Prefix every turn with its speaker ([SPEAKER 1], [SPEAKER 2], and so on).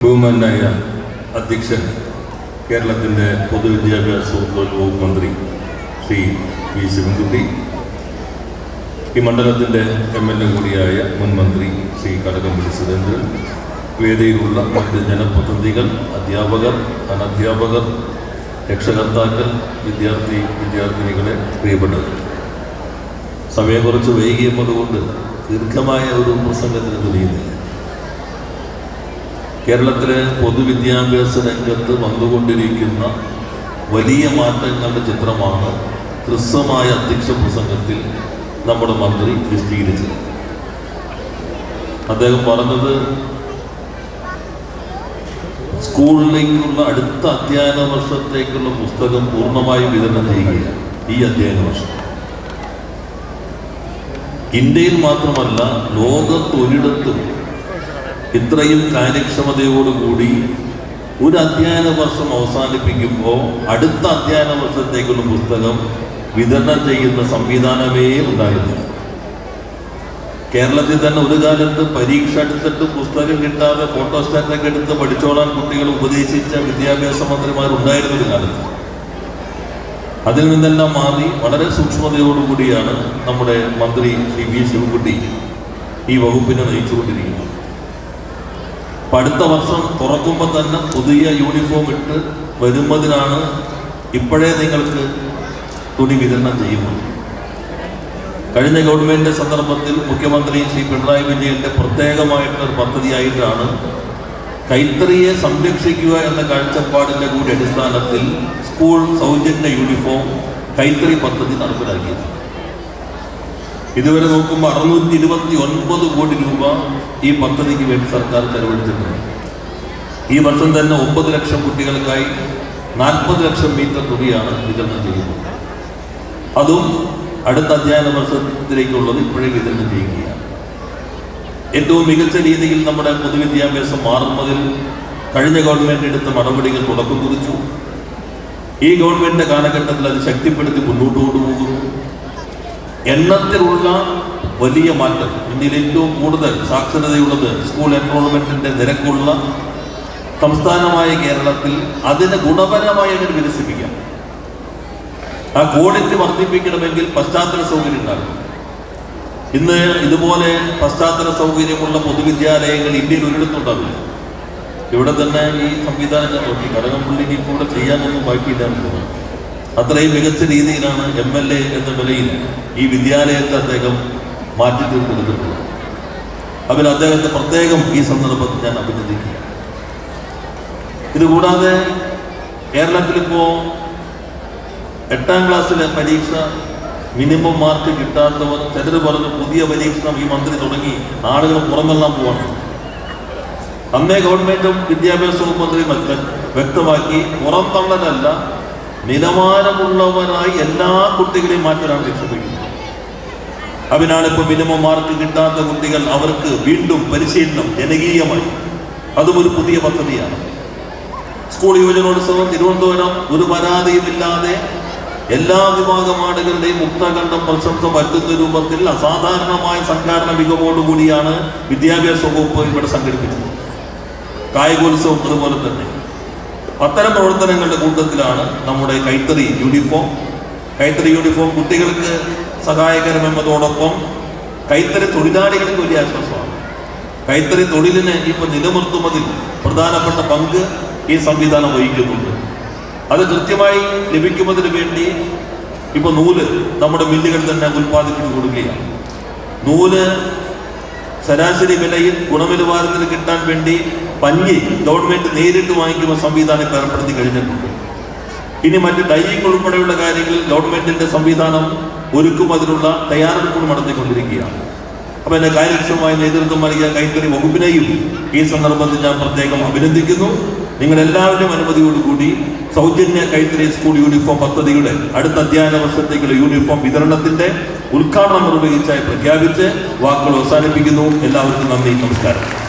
[SPEAKER 1] ബഹുമാനായ അധ്യക്ഷൻ കേരളത്തിന്റെ പൊതുവിദ്യാഭ്യാസ വകുപ്പ് മന്ത്രി ശ്രീ വി. ശിവൻകുട്ടി ഈ മണ്ഡലത്തിന്റെ എം. എൽ. എ. കൂടിയായ മുൻ മന്ത്രി ശ്രീ കടകംപള്ളി സുരേന്ദ്രൻ വേദിയിലുള്ള മറ്റ് ജനപ്രതിനിധികൾ അധ്യാപകർ അനധ്യാപകർ രക്ഷകർത്താക്കൾ വിദ്യാർത്ഥി വിദ്യാർത്ഥിനികളെ പ്രിയപ്പെട്ടത് സമയം കുറച്ച് വൈകിയപ്പോൾ കൊണ്ട് ദീർഘമായ ഒരു പ്രസംഗത്തിന് തെളിയുന്നില്ല. കേരളത്തിലെ പൊതുവിദ്യാഭ്യാസ രംഗത്ത് വന്നുകൊണ്ടിരിക്കുന്ന വലിയ മാറ്റങ്ങളുടെ ചിത്രമാണ് ഹ്രസ്വമായ അധ്യക്ഷ പ്രസംഗത്തിൽ നമ്മുടെ മന്ത്രി വിശദീകരിച്ചത്. അദ്ദേഹം പറഞ്ഞത് സ്കൂളിലേക്കുള്ള അടുത്ത അധ്യയന വർഷത്തേക്കുള്ള പുസ്തകം പൂർണമായി വിതരണം ചെയ്യുകയാണ് ഈ അധ്യയന വർഷം. ഇന്ത്യയിൽ മാത്രമല്ല ലോകത്തൊരിടത്തും ഇത്രയും കാര്യക്ഷമതയോടുകൂടി ഒരു അധ്യയന വർഷം അവസാനിപ്പിക്കുമ്പോൾ അടുത്ത അധ്യയന വർഷത്തേക്കുള്ള പുസ്തകം വിതരണം ചെയ്യുന്ന സംവിധാനമേ ഉണ്ടായിരുന്നു. കേരളത്തിൽ തന്നെ ഒരു കാലത്ത് പരീക്ഷ എടുത്തിട്ട് പുസ്തകം കിട്ടാതെ ഫോട്ടോസ്റ്റാറ്റൊക്കെ എടുത്ത് പഠിച്ചോളാൻ കുട്ടികൾ ഉപദേശിച്ച വിദ്യാഭ്യാസ മന്ത്രിമാരുണ്ടായിരുന്നു ഒരു കാലത്ത്. അതിൽ നിന്നെല്ലാം മാറി വളരെ സൂക്ഷ്മതയോടുകൂടിയാണ് നമ്മുടെ മന്ത്രി ശ്രീ വി ശിവകുട്ടി ഈ വകുപ്പിനെ നയിച്ചുകൊണ്ടിരിക്കുന്നത്. അപ്പൊ അടുത്ത വർഷം തുറക്കുമ്പോൾ തന്നെ പുതിയ യൂണിഫോം ഇട്ട് വരുന്നതിനാണ് ഇപ്പോഴേ നിങ്ങൾക്ക് തുണി വിതരണം ചെയ്യുന്നത്. കഴിഞ്ഞ ഗവൺമെന്റിന്റെ സന്ദർഭത്തിൽ മുഖ്യമന്ത്രി ശ്രീ പിണറായി വിജയന്റെ പ്രത്യേകമായിട്ടൊരു പദ്ധതിയായിട്ടാണ് കൈത്തറിയെ സംരക്ഷിക്കുക എന്ന കാഴ്ചപ്പാടിന്റെ കൂടി അടിസ്ഥാനത്തിൽ സ്കൂൾ സൗജന്യ യൂണിഫോം കൈത്തറി പദ്ധതി നടപ്പിലാക്കിയത്. ഇതുവരെ നോക്കുമ്പോൾ അറുന്നൂറ്റി ഇരുപത്തി ഒൻപത് കോടി രൂപ ഈ പദ്ധതിക്ക് വേണ്ടി സർക്കാർ ചെലവഴിച്ചിട്ടുണ്ട്. ഈ വർഷം തന്നെ ഒമ്പത് ലക്ഷം കുട്ടികൾക്കായി നാൽപ്പത് ലക്ഷം മീറ്റർ തുകയാണ് വിതരണം ചെയ്യുന്നത്. അതും അടുത്ത അധ്യയന വർഷത്തിലേക്കുള്ളത് ഇപ്പോഴേ വിതരണം ചെയ്യുകയാണ്. ഏറ്റവും മികച്ച രീതിയിൽ നമ്മുടെ പൊതുവിദ്യാഭ്യാസം മാറുന്നതിൽ കഴിഞ്ഞ ഗവൺമെന്റ് എടുത്ത നടപടികൾ തുടക്കം കുറിച്ചു. ഈ ഗവൺമെന്റിന്റെ കാലഘട്ടത്തിൽ അത് ശക്തിപ്പെടുത്തി മുന്നോട്ട് കൊണ്ടുപോകുന്നു. എണ്ണത്തിലുള്ള വലിയ മാറ്റം ഇന്ത്യയിൽ ഏറ്റവും കൂടുതൽ സാക്ഷരതയുള്ളത് സ്കൂൾ എൻറോൾമെന്റിന്റെ നിരക്കുള്ള സംസ്ഥാനമായ കേരളത്തിൽ അതിനെ ഗുണപരമായി അങ്ങനെ വികസിപ്പിക്കാം. ആ ക്വാളിറ്റി വർദ്ധിപ്പിക്കണമെങ്കിൽ പശ്ചാത്തല സൗകര്യം ഉണ്ടാകും ഇന്ന് ഇതുപോലെ പശ്ചാത്തല സൗകര്യമുള്ള പൊതുവിദ്യാലയങ്ങൾ ഇന്ത്യയിൽ ഒരിടത്തുണ്ടാവില്ല. ഇവിടെ തന്നെ ഈ സംവിധാനം നോക്കി. കടകംപള്ളിക്ക് ഇപ്പോൾ ചെയ്യാനൊന്നും ബാക്കിയില്ലാന്ന് തോന്നുന്നു. അത്രയും മികച്ച രീതിയിലാണ് എം എൽ എ എന്ന നിലയിൽ ഈ വിദ്യാലയത്തെ അദ്ദേഹം മാറ്റി തീർത്തെടുത്തിട്ടുള്ളത് അതിൽ അദ്ദേഹത്തെ പ്രത്യേകം ഈ സന്ദർഭത്തിൽ ഞാൻ അഭിനന്ദിക്കുക ഇതുകൂടാതെ കേരളത്തിലിപ്പോ എട്ടാം ക്ലാസ്സിലെ പരീക്ഷ മിനിമം മാർക്ക് കിട്ടാത്തവർ ചിലർ പറഞ്ഞു പുതിയ പരീക്ഷണം ഈ മന്ത്രി തുടങ്ങി ആളുകൾ പുറമെല്ലാം പോവാണ്. അന്നേ ഗവൺമെന്റും വിദ്യാഭ്യാസ വകുപ്പ് മന്ത്രി മറ്റ് വ്യക്തമാക്കി പുറന്തള്ളലല്ല നിലവാരമുള്ളവരായി എല്ലാ കുട്ടികളെയും മാറ്റാൻ ലക്ഷ്യമിടുന്നത്. അതിനാണ് ഇപ്പൊ മിനിമം മാർക്ക് കിട്ടാത്ത കുട്ടികൾ അവർക്ക് വീണ്ടും പരിശീലനം ജനകീയമായി. അതും ഒരു പുതിയ പദ്ധതിയാണ്. സ്കൂൾ യുവജനോത്സവം തിരുവനന്തപുരം ഒരു പരാതിയുമില്ലാതെ എല്ലാ വിഭാഗം ആളുകളുടെയും മുക്തകണ്ഠം പ്രശംസ പറ്റുന്ന രൂപത്തിൽ അസാധാരണമായ സംഘാടന മികവോടുകൂടിയാണ് വിദ്യാഭ്യാസ വകുപ്പ് ഇവിടെ സംഘടിപ്പിച്ചത്. കായികോത്സവം അതുപോലെ തന്നെ. അത്തരം പ്രവർത്തനങ്ങളുടെ കൂട്ടത്തിലാണ് നമ്മുടെ കൈത്തറി യൂണിഫോം കൈത്തറി യൂണിഫോം കുട്ടികൾക്ക് സഹായകരമെന്നതോടൊപ്പം കൈത്തറി തൊഴിലാളികൾക്ക് വലിയ ആശ്വാസമാണ്. കൈത്തറി തൊഴിലിനെ ഇപ്പൊ നിലനിർത്തുന്നതിൽ പ്രധാനപ്പെട്ട പങ്ക് ഈ സംവിധാനം വഹിക്കുന്നുണ്ട്. അത് കൃത്യമായി ലഭിക്കുന്നതിന് വേണ്ടി ഇപ്പൊ നൂൽ നമ്മുടെ മില്ലുകൾ തന്നെ ഉൽപ്പാദിപ്പിച്ചു കൊടുക്കുകയാണ്. നൂൽ ശരാശരി വിലയിൽ ഗുണനിലവാരത്തിൽ കിട്ടാൻ വേണ്ടി പഞ്ഞി ഗവൺമെന്റ് നേരിട്ട് വാങ്ങിക്കുന്ന സംവിധാനം ഏർപ്പെടുത്തി കഴിഞ്ഞിട്ടുണ്ട്. ഇനി മറ്റ് ഡൈയിങ് ഉൾപ്പെടെയുള്ള കാര്യങ്ങളിൽ ഗവൺമെന്റിന്റെ സംവിധാനം ഒരുക്കും അതിനുള്ള തയ്യാറെടുപ്പുകൾ നടത്തിക്കൊണ്ടിരിക്കുകയാണ്. അപ്പൊ എന്റെ കാര്യക്ഷമമായ നേതൃത്വം നൽകിയ കൈത്തറി വകുപ്പിനെയും ഈ സന്ദർഭത്തിൽ ഞാൻ പ്രത്യേകം അഭിനന്ദിക്കുന്നു. നിങ്ങൾ എല്ലാവരുടെയും അനുമതിയോടുകൂടി സൗജന്യ കൈത്തറി സ്കൂൾ യൂണിഫോം പദ്ധതിയുടെ അടുത്ത അധ്യയന വർഷത്തേക്കുള്ള യൂണിഫോം വിതരണത്തിന്റെ ഉദ്ഘാടനം നിർവഹിച്ചായി പ്രഖ്യാപിച്ച് വാക്കുകൾ അവസാനിപ്പിക്കുന്നു. എല്ലാവർക്കും നന്ദി നമസ്കാരം.